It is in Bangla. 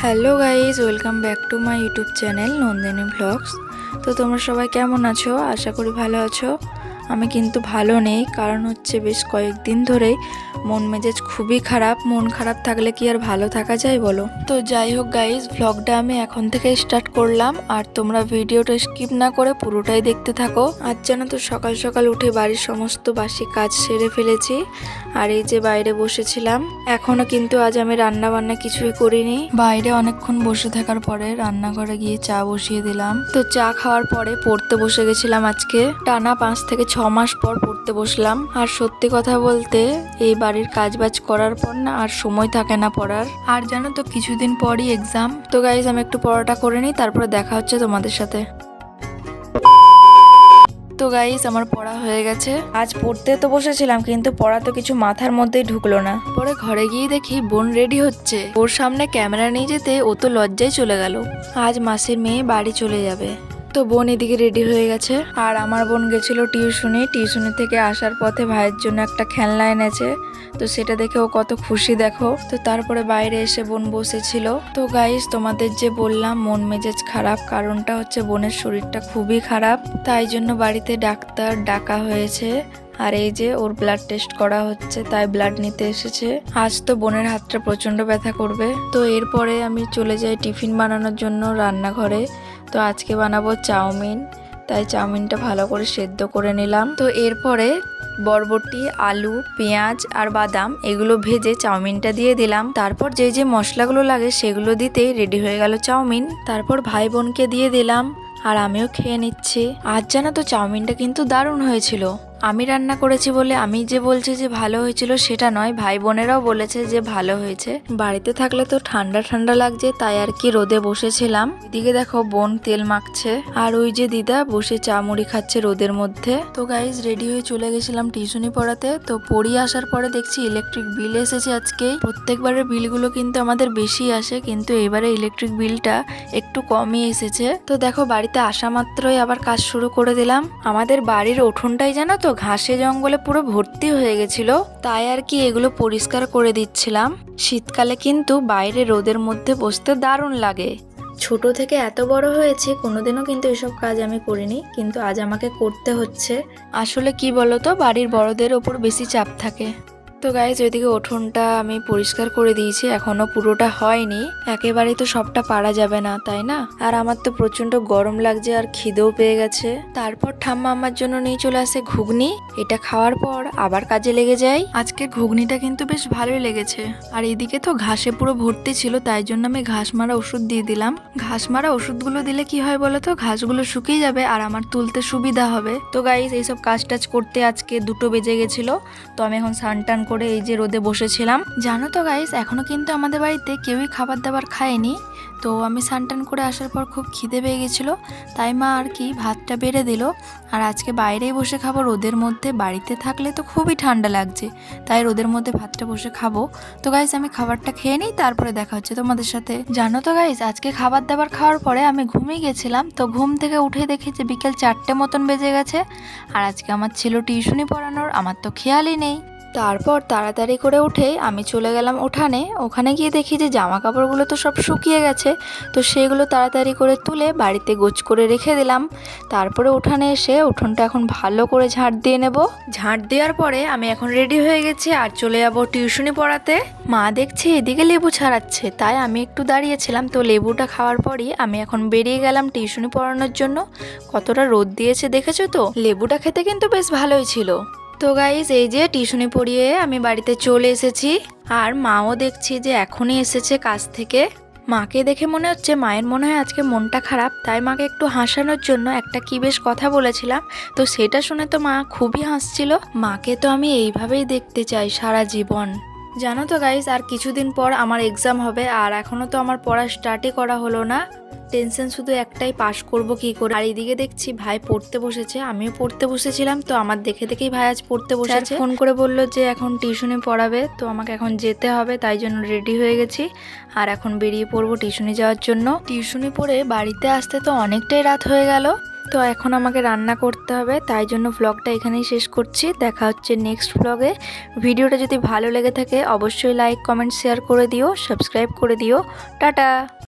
Hello guys, welcome back to my YouTube channel Nandini vlogs. তো তোমরা সবাই কেমন আছো? আশা করি ভালো আছো। আমি কিন্তু ভালো নেই, কারণ হচ্ছে বেশ কয়েকদিন ধরেই মন মেজাজ খুবই খারাপ। মন খারাপ থাকলে কি আর ভালো থাকা যায় বলো? তো যাই হোক গাইজ ভ্লগটা আমি এখন থেকে স্টার্ট করলাম। আর তোমরা ভিডিওটা স্কিপ না করে পুরোটাই দেখতে থাকো। আজ যেন তো সকাল সকাল উঠে বাড়ির সমস্ত বাসি কাজ সেরে ফেলেছি। আর এই যে বাইরে বসেছিলাম, এখনও কিন্তু আজ আমি রান্না বান্না কিছুই করিনি। বাইরে অনেকক্ষণ বসে থাকার পরে রান্নাঘরে গিয়ে চা বসিয়ে দিলাম। তো চা খাওয়ার পরে পড়তে বসে গেছিলাম আজকে। টানা পাঁচ থেকে ছ মাস পর পড়তে বসলাম। আর সত্যি কথা বলতে, এই বাড়ির কাজ বাজ করার পর না আর সময় থাকে না পড়ার। আর জানো তো, কিছুদিন পরই এক্সাম তো গাইজ আমি একটু পড়াটা করে নিই, তারপরে দেখা হচ্ছে তোমাদের সাথে। তো গাইস আমার পড়া হয়ে গেছে। আজ পড়তে তো বসেছিলাম, কিন্তু পড়া তো কিছু মাথার মধ্যেই ঢুকলো না। পরে ঘরে গিয়ে দেখি বোন রেডি হচ্ছে। ওর সামনে ক্যামেরা নিয়ে যেতে ও তো লজ্জায় চলে গেল। আজ মাসির মেয়ে বাড়ি চলে যাবে। তো বোন এদিকে রেডি হয়ে গেছে। আর আমার বোন গেছিল টিউশনি। টিউশনি থেকে আসার পথে ভাইয়ের জন্য একটা খেলনা এনেছে। তো সেটা দেখে ও কত খুশি, দেখো। তো তারপরে বাইরে এসে বোন বসেছিল। তো গাইস তোমাদের যে বললাম, মন মেজাজ খারাপ। কারণটা হচ্ছে বোনের শরীরটা খুবই খারাপ। তাই জন্য বাড়িতে ডাক্তার ডাকা হয়েছে। আর এই যে ওর ব্লাড টেস্ট করা হচ্ছে, তাই ব্লাড নিতে এসেছে। আজ তো বোনের হাতটা প্রচণ্ড ব্যথা করবে। তো এরপরে আমি চলে যাই টিফিন বানানোর জন্য রান্নাঘরে। তো আজকে বানাবো চাউমিন। তাই চাউমিনটা ভালো করে সেদ্ধ করে নিলাম। তো এরপরে বরবটি, আলু, পেঁয়াজ আর বাদাম এগুলো ভেজে চাউমিনটা দিয়ে দিলাম। তারপর যে যে মশলাগুলো লাগে সেগুলো দিতেই রেডি হয়ে গেল চাউমিন। তারপর ভাই বোনকে দিয়ে দিলাম আর আমিও খেয়ে নিচ্ছি। আজ জানা তো চাউমিনটা কিন্তু দারুণ হয়েছিল। আমি রান্না করেছি বলে আমি যে বলছি যে ভালো হয়েছিল সেটা নয়, ভাই বোনেরাও বলেছে যে ভালো হয়েছে। বাড়িতে থাকলে তো ঠান্ডা ঠান্ডা লাগছে, তাই আর কি রোদে বসেছিলাম। এদিকে দেখো বোন তেল মাখছে, আর ওই যে দিদা বসে চা মুড়ি খাচ্ছে রোদের মধ্যে। তো গাইজ রেডি হয়ে চলে গেছিলাম টিউশনি পড়াতে। তো পড়িয়ে আসার পরে দেখছি ইলেকট্রিক বিল এসেছে আজকে প্রত্যেকবারের বিলগুলো কিন্তু আমাদের বেশি আসে, কিন্তু এবারে ইলেকট্রিক বিলটা একটু কমই এসেছে। তো দেখো বাড়িতে আসা মাত্রই আবার কাজ শুরু করে দিলাম। আমাদের বাড়ির উঠোনটাই জানো তো ঘাসে জঙ্গলে পুরো ভর্তি হয়ে গেছিল, তাই আর কি এগুলো পরিষ্কার করে দিচ্ছিলাম। শীতকালে কিন্তু বাইরে রোদের মধ্যে বসতে দারুণ লাগে। ছোট থেকে এত বড় হয়েছে, কোনোদিনও কিন্তু এসব কাজ আমি করিনি, কিন্তু আজ আমাকে করতে হচ্ছে। আসলে কি বলতো, বাড়ির বড়দের ওপর বেশি চাপ থাকে। তো গাইজ ওইদিকে উঠোনটা আমি পরিষ্কার করে দিয়েছি, এখনও পুরোটা হয়নি। একেবারে তো সবটা পারা যাবে না, তাই না? আর আমার তো প্রচণ্ড গরম লাগছে আর খিদেও পেয়ে গেছে। তারপর ঠাম্মা আমার জন্য নিয়ে চলে আসে ঘুগনি। এটা খাওয়ার পর আবার কাজে লেগে যাই আজকে ঘুগনিটা কিন্তু বেশ ভালোই লেগেছে। আর এদিকে তো ঘাসে পুরো ভর্তি ছিল, তাই জন্য আমি ঘাস মারা ওষুধ দিয়ে দিলাম। ঘাস মারা ওষুধগুলো দিলে কি হয় বলো তো? ঘাসগুলো শুকিয়ে যাবে আর আমার তুলতে সুবিধা হবে। তো গাইজ এইসব কাজ টাজ করতে আজকে দুটো বেজে গেছিল। তো আমি এখন স্নান টান করে এই যে রোদে বসেছিলাম। জানো তো গাইস এখনও কিন্তু আমাদের বাড়িতে কেউই খাবার দাবার খায়নি। তো আমি সানটান করে আসার পর খুব খিদে পেয়ে গেছিল। তাই মা আর কি ভাতটা বেড়ে দিল। আর আজকে বাইরেই বসে খাব, রোদের মধ্যে বাড়িতে থাকলে তো খুবই ঠান্ডা লাগছে। তাই রোদের মধ্যে ভাতটা বসে খাব। তো গাইস আমি খাবারটা খেয়ে নিই, তারপরে দেখা হচ্ছে তোমাদের সাথে। জানো তো গাইস আজকে খাবার দাবার খাওয়ার পরে আমি ঘুমিয়ে গেছিলাম। তো ঘুম থেকে উঠে দেখি যে বিকেল চারটে মতন বেজে গেছে। আর আজকে আমার ছিল টিউশনি পড়ানোর, আমার তো খেয়ালই নেই। তারপর তাড়াতাড়ি করে উঠে আমি চলে গেলাম উঠানে। ওখানে গিয়ে দেখি যে জামা কাপড়গুলো তো সব শুকিয়ে গেছে। তো সেগুলো তাড়াতাড়ি করে তুলে বাড়িতে গোছ করে রেখে দিলাম। তারপরে উঠানে এসে উঠোনটা এখন ভালো করে ঝাঁট দিয়ে নেব। ঝাঁট দেওয়ার পরে আমি এখন রেডি হয়ে গেছি আর চলে যাব টিউশনি পড়াতে। মা দেখছি এদিকে লেবু ছাড়াচ্ছে, তাই আমি একটু দাঁড়িয়েছিলাম। তো লেবুটা খাওয়ার পরই আমি এখন বেরিয়ে গেলাম টিউশনি পড়ানোর জন্য। কতটা রোদ দিয়েছে দেখেছ তো? লেবুটা খেতে কিন্তু বেশ ভালোই ছিল। তো গাইজ এই যে টিউশনি পড়িয়ে আমি বাড়িতে চলে এসেছি। আর মাও দেখছি যে এখনই এসেছে কাজ থেকে। মাকে দেখে মনে হচ্ছে মায়ের মনে হয় আজকে মনটা খারাপ, তাই মাকে একটু হাসানোর জন্য একটা কি বেশ কথা বলেছিলাম। তো সেটা শুনে তো মা খুবই হাসছিল। মাকে তো আমি এইভাবেই দেখতে চাই সারা জীবন। জানো তো গাইজ আর কিছুদিন পর আমার এক্সাম হবে আর এখনও তো আমার পড়া স্টার্টই করা হলো না। টেনশন শুধু একটাই পাশ করব কি করে? আর এদিকে দেখছি ভাই পড়তে বসেছে আমিও পড়তে বসেছিলাম তো আমার দেখে দেখেই ভাই আজ পড়তে বসেছে। ফোন করে বলল যে এখন টিউশনে পড়াবে তো আমাকে এখন যেতে হবে তাই জন্য রেডি হয়ে গেছি। আর এখন বেরিয়ে পড়ব টিউশনে যাওয়ার জন্য। টিউশনি পড়ে বাড়িতে আসতে তো অনেকটাই রাত হয়ে গেল। তো এখন আমাকে রান্না করতে হবে, তাই জন্য ব্লগটা এখানেই শেষ করছি। দেখা হচ্ছে নেক্সট ব্লগে ভিডিওটা যদি ভালো লেগে থাকে, অবশ্যই লাইক কমেন্ট শেয়ার করে দিও সাবস্ক্রাইব করে দিও। টাটা!